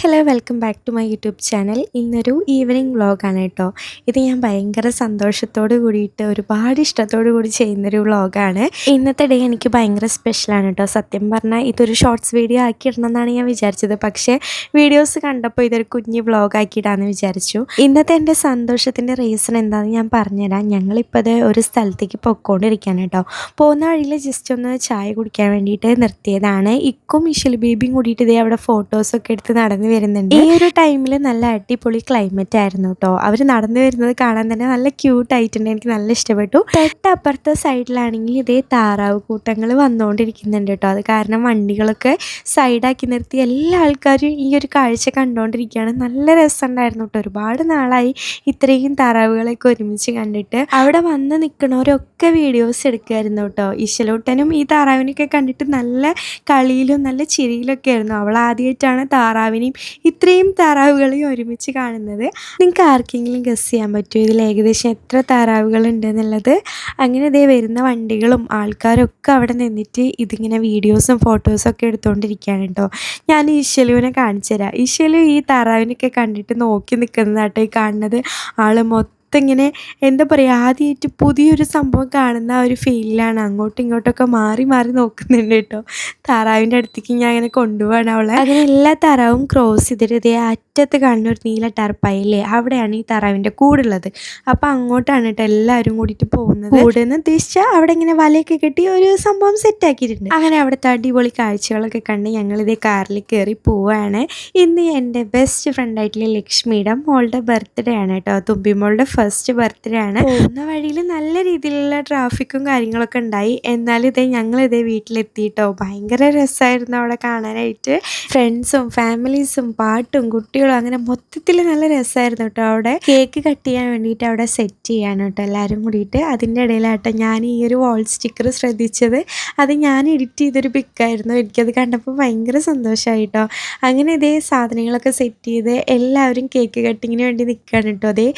Hello welcome back to my YouTube channel. ഇന്നൊരു evening വ്ളോഗാണ് കേട്ടോ. ഇത് ഞാൻ ഭയങ്കര സന്തോഷത്തോട് കൂടിയിട്ട് ഒരുപാട് ഇഷ്ടത്തോടു കൂടി ചെയ്യുന്നൊരു വ്ളോഗാണ്. ഇന്നത്തെ ഡേ എനിക്ക് ഭയങ്കര സ്പെഷ്യലാണ് കേട്ടോ. സത്യം പറഞ്ഞാൽ ഇതൊരു ഷോർട്സ് വീഡിയോ ആക്കി ആക്കിയിടണമെന്നാണ് ഞാൻ വിചാരിച്ചത്. പക്ഷേ വീഡിയോസ് കണ്ടപ്പോൾ ഇതൊരു കുഞ്ഞ് വ്ളോഗ് ആക്കിയിടാന്ന് വിചാരിച്ചു. ഇന്നത്തെ എന്റെ സന്തോഷത്തിന്റെ റീസൺ എന്താണെന്ന് ഞാൻ പറഞ്ഞുതരാം. ഞങ്ങളിപ്പോൾ അത് ഒരു സ്ഥലത്തേക്ക് പൊയ്ക്കൊണ്ടിരിക്കുകയാണ് കേട്ടോ. പോകുന്ന വഴിയിൽ ജസ്റ്റ് ഒന്ന് ചായ കുടിക്കാൻ വേണ്ടിയിട്ട് നിർത്തിയതാണ്. ഇക്കും മിഷൽ ബേബിയും കൂടിയിട്ട് ഇതേ അവിടെ ഫോട്ടോസൊക്കെ എടുത്ത് നടന്നു വരുന്നുണ്ട്. ഈ ഒരു ടൈമിൽ നല്ല അടിപൊളി ക്ലൈമറ്റ് ആയിരുന്നു കേട്ടോ അവർ നടന്നു വരുന്നത് കാണാൻ തന്നെ നല്ല ക്യൂട്ട് ആയിട്ടുണ്ട്. എനിക്ക് നല്ല ഇഷ്ടപ്പെട്ടു. തൊട്ടപ്പുറത്തെ സൈഡിലാണെങ്കിൽ ഇതേ താറാവ് കൂട്ടങ്ങൾ വന്നുകൊണ്ടിരിക്കുന്നുണ്ട് കേട്ടോ അത് കാരണം വണ്ടികളൊക്കെ സൈഡാക്കി നിർത്തി എല്ലാ ആൾക്കാരും ഈ ഒരു കാഴ്ച കണ്ടുകൊണ്ടിരിക്കുകയാണ് നല്ല രസമുണ്ടായിരുന്നു കേട്ടോ ഒരുപാട് നാളായി ഇത്രയും താറാവുകളൊക്കെ ഒരുമിച്ച് കണ്ടിട്ട്. അവിടെ വന്ന് നിൽക്കണവരൊക്കെ വീഡിയോസ് എടുക്കുമായിരുന്നു കേട്ടോ ഇശലൂട്ടനും ഈ താറാവിനെയൊക്കെ കണ്ടിട്ട് നല്ല കളിയിലും നല്ല ചിരിയിലൊക്കെ ആയിരുന്നു. അവൾ ആദ്യമായിട്ടാണ് താറാവിനെയും ഇത്രയും താറാവുകളെയും ഒരുമിച്ച് കാണുന്നത്. നിങ്ങൾക്ക് ആർക്കെങ്കിലും ഗസ് ചെയ്യാൻ പറ്റുമോ? ഇതിൽ ഏകദേശം എത്ര താറാവുകൾ ഉണ്ടെന്നുള്ളത് അങ്ങനെ ഇതേ വരുന്ന വണ്ടികളും ആൾക്കാരും ഒക്കെ അവിടെ നിന്നിട്ട് ഇതിങ്ങനെ വീഡിയോസും ഫോട്ടോസും ഒക്കെ എടുത്തുകൊണ്ടിരിക്കുകയാണ് കേട്ടോ. ഞാൻ ഈശ്വലുവിനെ കാണിച്ചു തരാം ഈശ്വലു ഈ താറാവിനൊക്കെ കണ്ടിട്ട് നോക്കി നിൽക്കുന്നതാട്ടോ ഈ കാണുന്നത്. ആൾ മൊത്തം ഇങ്ങനെ എന്താ പറയുക ആദ്യമായിട്ട് പുതിയൊരു സംഭവം കാണുന്ന ആ ഒരു ഫീലിലാണ് അങ്ങോട്ടും ഇങ്ങോട്ടൊക്കെ മാറി മാറി നോക്കുന്നുണ്ട് കേട്ടോ. താറാവിന്റെ അടുത്തേക്ക് ഞാൻ അങ്ങനെ കൊണ്ടുപോകണം അവളെ. അങ്ങനെ എല്ലാ താറാവും ക്രോസ് ചെയ്തിട്ട് ഇതേ അറ്റത്ത് കാണുന്ന ഒരു നീല ടർപ്പായില്ലേ അവിടെയാണ് ഈ താറാവിന്റെ കൂടുള്ളത്. അപ്പോൾ അങ്ങോട്ടാണ് കേട്ടോ എല്ലാവരും കൂടിയിട്ട് പോകുന്നത്. കൂടെന്ന് ഉദ്ദേശിച്ചാൽ അവിടെ ഇങ്ങനെ വലയൊക്കെ കെട്ടി ഒരു സംഭവം സെറ്റാക്കിയിട്ടുണ്ട് അങ്ങനെ അവിടുത്തെ അടിപൊളി കാഴ്ചകളൊക്കെ കണ്ട് ഞങ്ങളിതേ കാറിൽ കയറി പോവുകയാണ് ഇന്ന് എന്റെ ബെസ്റ്റ് ഫ്രണ്ടായിട്ടുള്ള ലക്ഷ്മിയുടെ മോളുടെ ബർത്ത്ഡേ ആണ് കേട്ടോ. തുമ്പിമോളുടെ ഫസ്റ്റ് ബർത്ത്ഡേ ആണ്. പോകുന്ന വഴിയിൽ നല്ല രീതിയിലുള്ള ട്രാഫിക്കും കാര്യങ്ങളൊക്കെ ഉണ്ടായി. എന്നാലും ഇതേ ഞങ്ങൾ ഇതേ വീട്ടിലെത്തിയിട്ടോ ഭയങ്കര രസമായിരുന്നു അവിടെ കാണാനായിട്ട്. ഫ്രണ്ട്സും ഫാമിലീസും പാട്ടും കുട്ടികളും അങ്ങനെ മൊത്തത്തിൽ നല്ല രസമായിരുന്നു കേട്ടോ അവിടെ. കേക്ക് കട്ട് ചെയ്യാൻ വേണ്ടിയിട്ട് അവിടെ സെറ്റ് ചെയ്യാണ് കേട്ടോ എല്ലാവരും കൂടിയിട്ട്. അതിന്റെ ഇടയിലാട്ടോ ഞാൻ ഈ ഒരു വാൾ സ്റ്റിക്കർ ശ്രദ്ധിച്ചത്. അത് ഞാൻ എഡിറ്റ് ചെയ്തൊരു പിക്കായിരുന്നു എനിക്കത് കണ്ടപ്പോൾ ഭയങ്കര സന്തോഷമായി കേട്ടോ. അങ്ങനെ ഇതേ സാധനങ്ങളൊക്കെ സെറ്റ് ചെയ്ത് എല്ലാവരും കേക്ക് കട്ടിങ്ങിന് വേണ്ടി നിൽക്കുകയാണ് കേട്ടോ. അതേ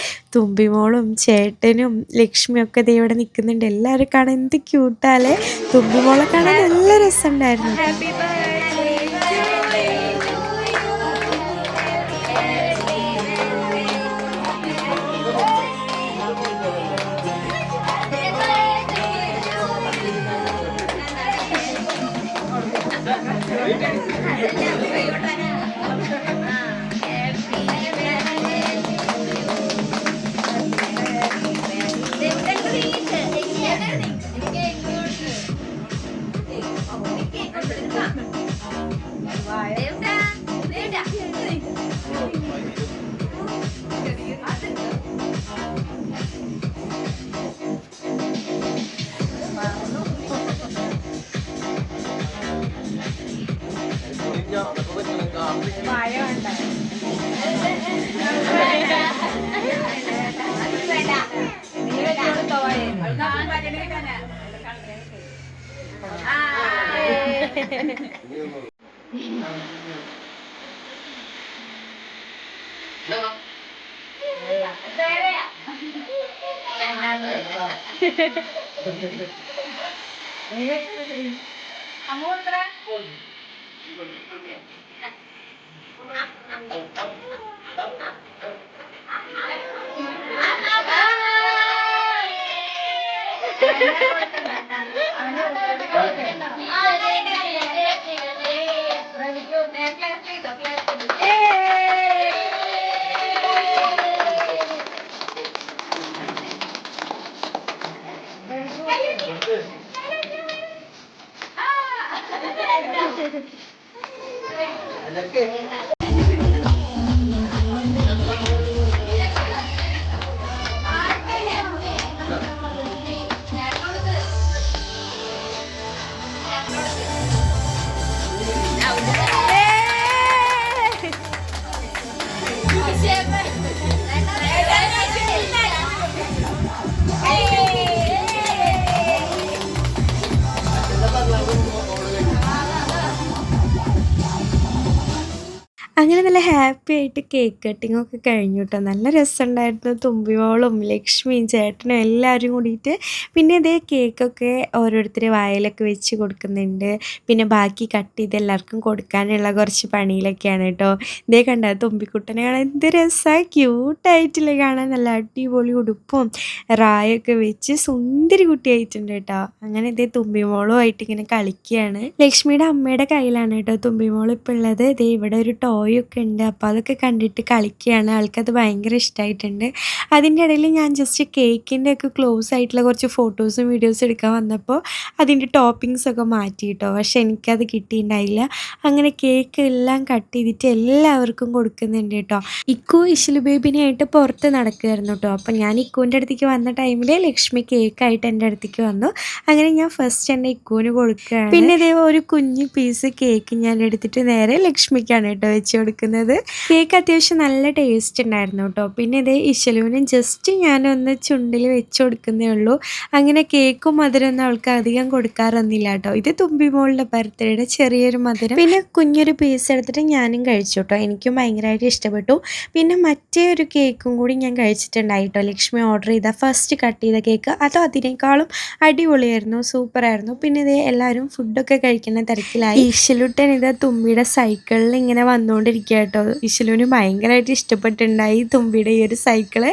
കുഞ്ഞുമോളും ചേട്ടനും ലക്ഷ്മിയൊക്കെ ദേ ഇവിടെ നിൽക്കുന്നുണ്ട്. എല്ലാവരും കാണാൻ എന്ത് ക്യൂട്ടാലേ തുമ്പിമോളെ കാണാൻ നല്ല രസമുണ്ടായിരുന്നു. Thank you. Amutra. Amutra. Anak eh. അങ്ങനെ നല്ല ഹാപ്പി ആയിട്ട് കേക്ക് കട്ടിംഗ് ഒക്കെ കഴിഞ്ഞു കേട്ടോ നല്ല രസമുണ്ടായിരുന്നു തുമ്പിമോളും ലക്ഷ്മിയും ചേട്ടനും എല്ലാവരും കൂടിയിട്ട്. പിന്നെ ഇതേ കേക്കൊക്കെ ഓരോരുത്തർ വായിലൊക്കെ വെച്ച് കൊടുക്കുന്നുണ്ട്. പിന്നെ ബാക്കി കട്ട് ചെയ്ത് എല്ലാവർക്കും കൊടുക്കാനുള്ള കുറച്ച് പണിയിലൊക്കെയാണ് കേട്ടോ ഇതേ കണ്ട തുമ്പിക്കുട്ടനെ കാണാൻ എന്ത് രസമാണ് ക്യൂട്ടായിട്ടില്ലേ കാണാൻ. നല്ല അടിപൊളി ഉടുപ്പും റായൊക്കെ വെച്ച് സുന്ദരി കുട്ടിയായിട്ടുണ്ട് കേട്ടോ അങ്ങനെ ഇതേ തുമ്പിമോളുമായിട്ട് ഇങ്ങനെ കളിക്കുകയാണ്. ലക്ഷ്മിയുടെ അമ്മയുടെ കയ്യിലാണ് കേട്ടോ തുമ്പിമോൾ ഇപ്പോൾ ഉള്ളത്. ഇതേ ഇവിടെ ഒരു ടോയ് ഒക്കെ ഉണ്ട് അപ്പോൾ അതൊക്കെ കണ്ടിട്ട് കളിക്കുകയാണ്. ആൾക്കത് ഭയങ്കര ഇഷ്ടമായിട്ടുണ്ട് അതിന്റെ ഇടയിൽ ഞാൻ ജസ്റ്റ് കേക്കിന്റെ ഒക്കെ ക്ലോസ് ആയിട്ടുള്ള കുറച്ച് ഫോട്ടോസും വീഡിയോസും എടുക്കാൻ വന്നപ്പോൾ അതിന്റെ ടോപ്പിങ്സ് ഒക്കെ മാറ്റി കേട്ടോ. പക്ഷെ എനിക്കത് കിട്ടിയിട്ടുണ്ടായില്ല. അങ്ങനെ കേക്ക് എല്ലാം കട്ട് ചെയ്തിട്ട് എല്ലാവർക്കും കൊടുക്കുന്നുണ്ട് കേട്ടോ. ഇക്കു ഇഷിലു ബേബിനായിട്ട് പുറത്ത് നടക്കുമായിരുന്നു കേട്ടോ. അപ്പോൾ ഞാൻ ഇക്കുവിന്റെ അടുത്തേക്ക് വന്ന ടൈമിൽ ലക്ഷ്മി കേക്കായിട്ട് എന്റെ അടുത്തേക്ക് വന്നു. അങ്ങനെ ഞാൻ ഫസ്റ്റ് എന്റെ ഇക്കുവിന് കൊടുക്കുകയാണ്. പിന്നെ ഇതേ ഒരു കുഞ്ഞു പീസ് കേക്ക് ഞാൻ എടുത്തിട്ട് നേരെ ലക്ഷ്മിക്കാണ് കേട്ടോ വെച്ച് കൊടുക്കുന്നത് കേക്ക് അത്യാവശ്യം നല്ല ടേസ്റ്റ് ഉണ്ടായിരുന്നു കേട്ടോ പിന്നെ ഇതേ ഇശലുവിനും ജസ്റ്റ് ഞാനൊന്ന് ചുണ്ടിൽ വെച്ച് കൊടുക്കുന്നേ ഉള്ളൂ. അങ്ങനെ കേക്കും മധുരമൊന്നും അവൾക്ക് അധികം കൊടുക്കാറൊന്നുമില്ല കേട്ടോ ഇത് തുമ്പി തുമ്പിമോളുടെ ബർത്ത്ഡേയുടെ ചെറിയൊരു മധുരം. പിന്നെ കുഞ്ഞൊരു പീസ് എടുത്തിട്ട് ഞാനും കഴിച്ചു കേട്ടോ എനിക്കും ഭയങ്കരമായിട്ട് ഇഷ്ടപ്പെട്ടു. പിന്നെ മറ്റേ ഒരു കേക്കും കൂടി ഞാൻ കഴിച്ചിട്ടുണ്ടായി കേട്ടോ ലക്ഷ്മി ഓർഡർ ചെയ്ത ഫസ്റ്റ് കട്ട് ചെയ്ത കേക്ക്. അതോ അതിനേക്കാളും അടിപൊളിയായിരുന്നു സൂപ്പറായിരുന്നു. പിന്നെ ഇതേ എല്ലാവരും ഫുഡൊക്കെ കഴിക്കുന്ന തിരക്കിലായി. ഈശലുട്ടൻ ഇത് തുമ്പിയുടെ സൈക്കിളിൽ ഇങ്ങനെ വന്നുകൊണ്ടിരിക്കുക കേട്ടോ. ഇശലുവിന് ഭയങ്കരമായിട്ട് ഇഷ്ടപ്പെട്ടിട്ടുണ്ടായി തുമ്പിയുടെ ഈ ഒരു സൈക്കിൾ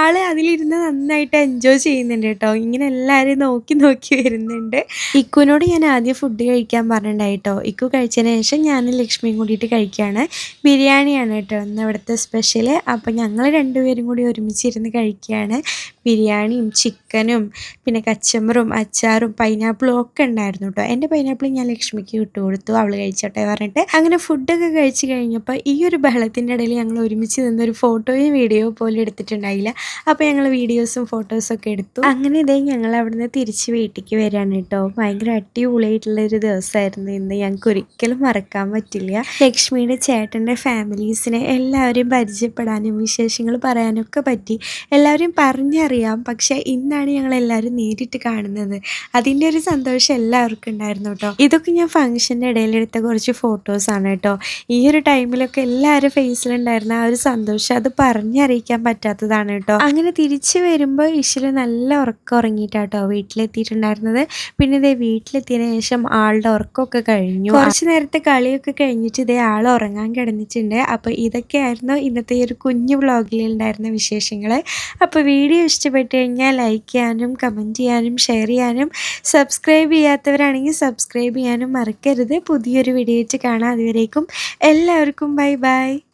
ആൾ അതിലിരുന്ന് നന്നായിട്ട് എൻജോയ് ചെയ്യുന്നുണ്ട് കേട്ടോ. ഇങ്ങനെ എല്ലാവരും നോക്കി നോക്കി വരുന്നുണ്ട്. ഇക്കുവിനോട് ഞാൻ ആദ്യം ഫുഡ് കഴിക്കാൻ പറഞ്ഞിട്ടുണ്ടായി കേട്ടോ. ഇക്കു കഴിച്ചതിന് ശേഷം ഞാനും ലക്ഷ്മിയും കൂടിയിട്ട് കഴിക്കുകയാണ്. ബിരിയാണിയാണ് കേട്ടോ ഇന്ന് ഇവിടുത്തെ സ്പെഷ്യൽ അപ്പോൾ ഞങ്ങൾ രണ്ടുപേരും കൂടി ഒരുമിച്ചിരുന്ന് കഴിക്കുകയാണ്. ബിരിയാണിയും ചിക്കനും പിന്നെ കച്ചമ്പറും അച്ചാറും പൈനാപ്പിളും ഒക്കെ ഉണ്ടായിരുന്നു കേട്ടോ. എന്റെ പൈനാപ്പിൾ ഞാൻ ലക്ഷ്മിക്ക് ഇട്ട് കൊടുത്തു അവൾ കഴിച്ചോട്ടെ പറഞ്ഞിട്ട്. അങ്ങനെ ഫുഡൊക്കെ കഴിച്ച് കഴിഞ്ഞപ്പോൾ ഈ ഒരു ബഹളത്തിന്റെ ഇടയിൽ ഞങ്ങൾ ഒരുമിച്ച് നിന്നൊരു ഫോട്ടോയും വീഡിയോ പോലും എടുത്തിട്ടുണ്ടായില്ല. അപ്പോൾ ഞങ്ങൾ വീഡിയോസും ഫോട്ടോസും ഒക്കെ എടുത്തു. അങ്ങനെ ഇതേ ഞങ്ങൾ അവിടുന്ന് തിരിച്ച് വീട്ടിലേക്ക് വരികയാണ് കേട്ടോ. ഭയങ്കര അടിപൊളിയായിട്ടുള്ള ഒരു ദിവസമായിരുന്നു. ഇന്ന് ഞങ്ങൾക്ക് ഒരിക്കലും മറക്കാൻ പറ്റില്ല. ലക്ഷ്മിയുടെ ചേട്ടന്റെ ഫാമിലീസിനെ എല്ലാവരെയും പരിചയപ്പെടാനും വിശേഷങ്ങൾ പറയാനൊക്കെ പറ്റി. എല്ലാവരെയും പറഞ്ഞറിയാം. പക്ഷേ ഇന്നാണ് ഞങ്ങൾ എല്ലാവരും നേരിട്ട് കാണുന്നത്. അതിന്റെ ഒരു സന്തോഷം എല്ലാവർക്കും ഉണ്ടായിരുന്നു കേട്ടോ. ഇതൊക്കെ ഞാൻ ഫംഗ്ഷന്റെ ഇടയിലെടുത്ത കുറച്ച് ഫോട്ടോസാണ് കേട്ടോ. ഈ ഒരു ടൈമിലൊക്കെ എല്ലാവരും ഫേസിലുണ്ടായിരുന്ന ആ ഒരു സന്തോഷം അത് പറഞ്ഞറിയിക്കാൻ പറ്റാത്തതാണ് കേട്ടോ. അങ്ങനെ തിരിച്ചു വരുമ്പോൾ ഈശ്വര നല്ല ഉറക്കം ഉറങ്ങിയിട്ടാട്ടോ വീട്ടിലെത്തിയിട്ടുണ്ടായിരുന്നത്. പിന്നെ ഇതേ വീട്ടിലെത്തിയതിനു ശേഷം ആളുടെ ഉറക്കമൊക്കെ കഴിഞ്ഞു. കുറച്ച് നേരത്തെ കളിയൊക്കെ കഴിഞ്ഞിട്ട് ഇതേ ആൾ ഉറങ്ങാൻ കിടന്നിട്ടുണ്ട്. അപ്പോൾ ഇതൊക്കെയായിരുന്നു ഇന്നത്തെ ഈ ഒരു കുഞ്ഞു വ്ളോഗിൽ ഉണ്ടായിരുന്ന വിശേഷങ്ങൾ അപ്പോൾ വീഡിയോ ഇഷ്ടപ്പെട്ടു കഴിഞ്ഞാൽ ലൈക്ക് ചെയ്യാനും കമന്റ് ചെയ്യാനും ഷെയർ ചെയ്യാനും സബ്സ്ക്രൈബ് ചെയ്യാത്തവരാണെങ്കിൽ സബ്സ്ക്രൈബ് ചെയ്യാനും മറക്കരുത്. പുതിയൊരു വീഡിയോ ആയിട്ട് കാണാം. അതുവരേക്കും എല്ലാവർക്കും cùng bye bye.